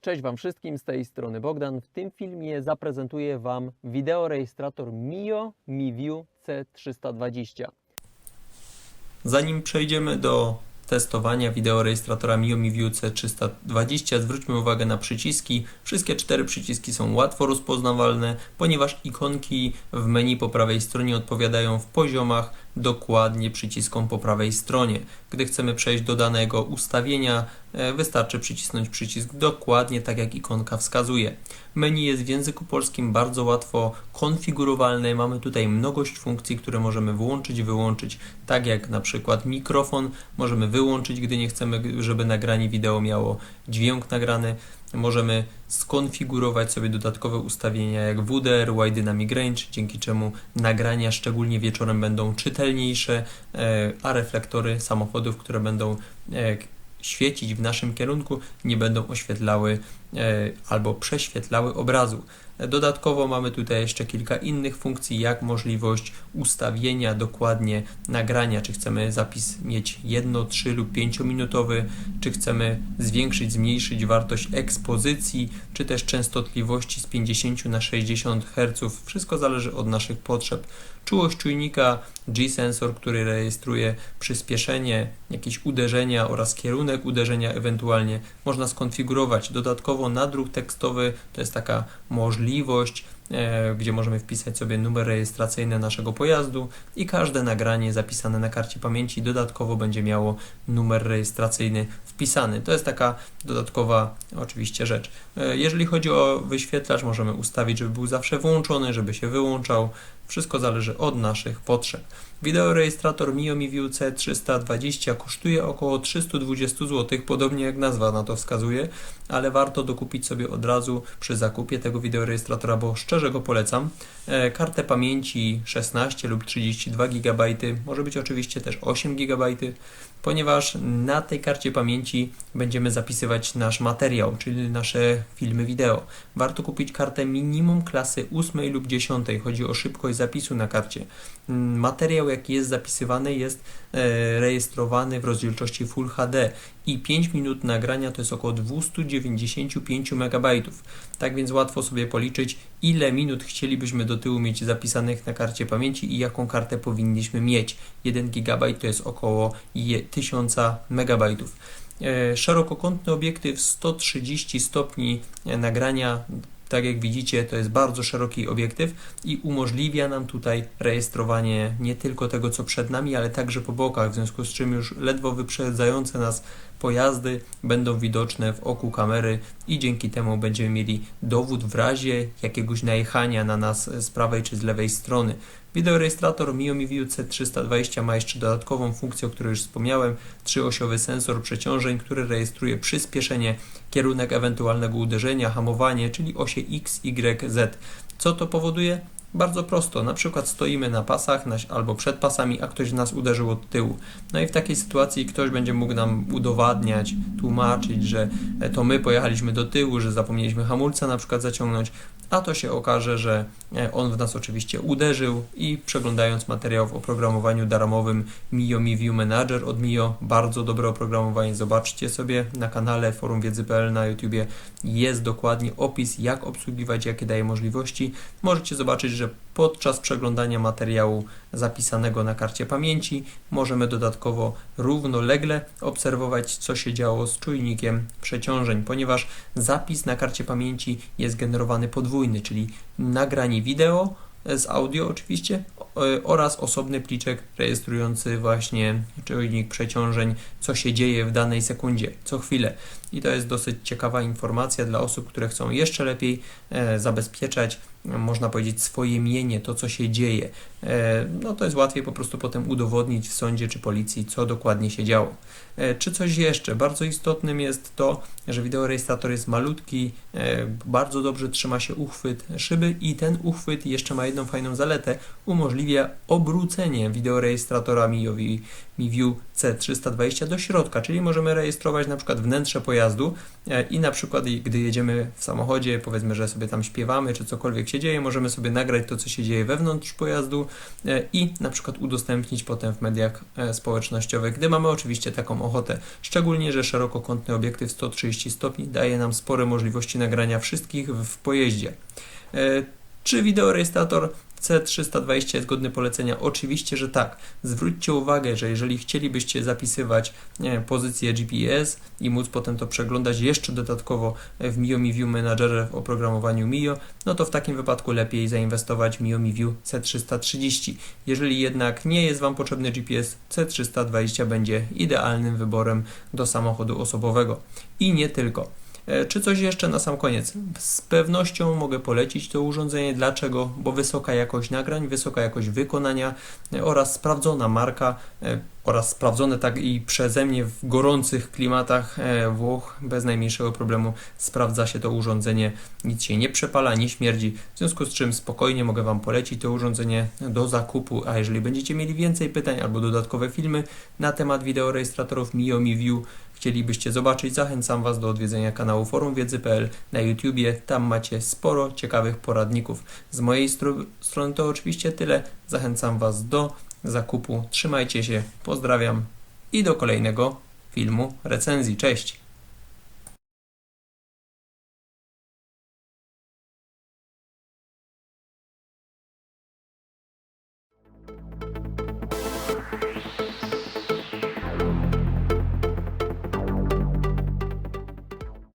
Cześć Wam wszystkim, z tej strony Bogdan. W tym filmie zaprezentuję Wam wideorejestrator Mio MiView C320. Zanim przejdziemy do testowania wideorejestratora Mio MiView C320, zwróćmy uwagę na przyciski. Wszystkie cztery przyciski są łatwo rozpoznawalne, ponieważ ikonki w menu po prawej stronie odpowiadają w poziomach dokładnie przyciskom po prawej stronie. Gdy chcemy przejść do danego ustawienia, e, wystarczy przycisnąć przycisk dokładnie tak jak ikonka wskazuje. Menu jest w języku polskim bardzo łatwo konfigurowalne. Mamy tutaj mnogość funkcji, które możemy włączyć, wyłączyć, tak jak na przykład mikrofon możemy wyłączyć, gdy nie chcemy, żeby nagranie wideo miało dźwięk nagrany. Możemy skonfigurować sobie dodatkowe ustawienia jak WDR, Wide Dynamic Range, dzięki czemu nagrania szczególnie wieczorem będą czytelniejsze, e, a reflektory samochodów, które będą e, świecić w naszym kierunku, nie będą oświetlały e, albo prześwietlały obrazu. Dodatkowo mamy tutaj jeszcze kilka innych funkcji, jak możliwość ustawienia dokładnie nagrania, czy chcemy zapis mieć 1, 3 lub 5 minutowy, czy chcemy zwiększyć, zmniejszyć wartość ekspozycji, czy też częstotliwości z 50 na 60 Hz. Wszystko zależy od naszych potrzeb. Czułość czujnika G-sensor, który rejestruje przyspieszenie, jakieś uderzenia oraz kierunek uderzenia ewentualnie można skonfigurować. Dodatkowo nadruk tekstowy to jest taka możliwość, e, gdzie możemy wpisać sobie numer rejestracyjny naszego pojazdu i każde nagranie zapisane na karcie pamięci dodatkowo będzie miało numer rejestracyjny wpisany. To jest taka dodatkowa oczywiście rzecz. E, Jeżeli chodzi o wyświetlacz, możemy ustawić, żeby był zawsze włączony, żeby się wyłączał. Wszystko zależy od naszych potrzeb. Wideorejestrator Mio MiView C320 kosztuje około 320 zł, podobnie jak nazwa na to wskazuje, ale warto dokupić sobie od razu przy zakupie tego wideorejestratora, bo szczerze go polecam. E, Kartę pamięci 16 lub 32 GB, może być oczywiście też 8 GB, ponieważ na tej karcie pamięci będziemy zapisywać nasz materiał, czyli nasze filmy wideo. Warto kupić kartę minimum klasy 8 lub 10. Chodzi o szybkość zapisu na karcie. Mm, Materiał, jaki jest zapisywany, jest e, rejestrowany w rozdzielczości Full HD i 5 minut nagrania to jest około 295 MB. Tak więc łatwo sobie policzyć, ile minut chcielibyśmy do tyłu mieć zapisanych na karcie pamięci i jaką kartę powinniśmy mieć. 1 GB to jest około je- 1000 MB. E, Szerokokątny obiektyw 130 stopni e, nagrania tak jak widzicie, to jest bardzo szeroki obiektyw i umożliwia nam tutaj rejestrowanie nie tylko tego, co przed nami, ale także po bokach, w związku z czym już ledwo wyprzedzające nas pojazdy będą widoczne w oku kamery i dzięki temu będziemy mieli dowód w razie jakiegoś najechania na nas z prawej czy z lewej strony. Wideorejestrator Mio MiView C320 ma jeszcze dodatkową funkcję, o której już wspomniałem, trzyosiowy sensor przeciążeń, który rejestruje przyspieszenie, kierunek ewentualnego uderzenia, hamowanie, czyli osie X, Y, Z. Co to powoduje? Bardzo prosto, na przykład stoimy na pasach albo przed pasami, a ktoś nas uderzył od tyłu. No i w takiej sytuacji ktoś będzie mógł nam udowadniać, tłumaczyć, że e, to my pojechaliśmy do tyłu, że zapomnieliśmy hamulca na przykład zaciągnąć, a to się okaże, że e, on w nas oczywiście uderzył i przeglądając materiał w oprogramowaniu darmowym Mio Mi View Manager od Mio, bardzo dobre oprogramowanie, zobaczcie sobie na kanale Forum Wiedzy.pl na YouTubie jest dokładnie opis jak obsługiwać, jakie daje możliwości. Możecie zobaczyć, że podczas przeglądania materiału zapisanego na karcie pamięci możemy dodatkowo równolegle obserwować, co się działo z czujnikiem przeciążeń, ponieważ zapis na karcie pamięci jest generowany podwójny, czyli nagranie wideo z audio oczywiście e, oraz osobny pliczek rejestrujący właśnie czujnik przeciążeń, co się dzieje w danej sekundzie, co chwilę. I to jest dosyć ciekawa informacja dla osób, które chcą jeszcze lepiej e, zabezpieczać, można powiedzieć, swoje mienie, to co się dzieje. E, no to jest łatwiej po prostu potem udowodnić w sądzie czy policji, co dokładnie się działo. E, czy coś jeszcze? Bardzo istotnym jest to, że wideorejestrator jest malutki, e, bardzo dobrze trzyma się uchwyt szyby i ten uchwyt jeszcze ma jedną fajną zaletę, umożliwia obrócenie wideorejestratora Mio, MiView C320 do środka, czyli możemy rejestrować na przykład wnętrze pojazdu i na przykład gdy jedziemy w samochodzie, powiedzmy, że sobie tam śpiewamy, czy cokolwiek się dzieje, możemy sobie nagrać to, co się dzieje wewnątrz pojazdu e, i na przykład udostępnić potem w mediach e, społecznościowych, gdy mamy oczywiście taką ochotę. Szczególnie, że szerokokątny obiektyw 130 stopni daje nam spore możliwości nagrania wszystkich w pojeździe. E, Czy wideorejestrator C320 jest godny polecenia? Oczywiście, że tak. Zwróćcie uwagę, że jeżeli chcielibyście zapisywać wiem, pozycję GPS i móc potem to przeglądać jeszcze dodatkowo w MioMi View Managerze w oprogramowaniu Mio, no to w takim wypadku lepiej zainwestować w MioMi View C330. Jeżeli jednak nie jest Wam potrzebny GPS, C320 będzie idealnym wyborem do samochodu osobowego. I nie tylko. E, Czy coś jeszcze na sam koniec? Z pewnością mogę polecić to urządzenie. Dlaczego? Bo wysoka jakość nagrań, wysoka jakość wykonania e, oraz sprawdzona marka e, oraz sprawdzone tak i przeze mnie w gorących klimatach Włoch bez najmniejszego problemu sprawdza się to urządzenie, nic się nie przepala, nie śmierdzi, w związku z czym spokojnie mogę Wam polecić to urządzenie do zakupu, a jeżeli będziecie mieli więcej pytań albo dodatkowe filmy na temat wideorejestratorów Mio Mi View, chcielibyście zobaczyć, zachęcam Was do odwiedzenia kanału Forum Wiedzy.pl na YouTubie. Tam macie sporo ciekawych poradników. Z mojej stru- strony to oczywiście tyle. Zachęcam Was do zakupu. Trzymajcie się, pozdrawiam i do kolejnego filmu recenzji. Cześć!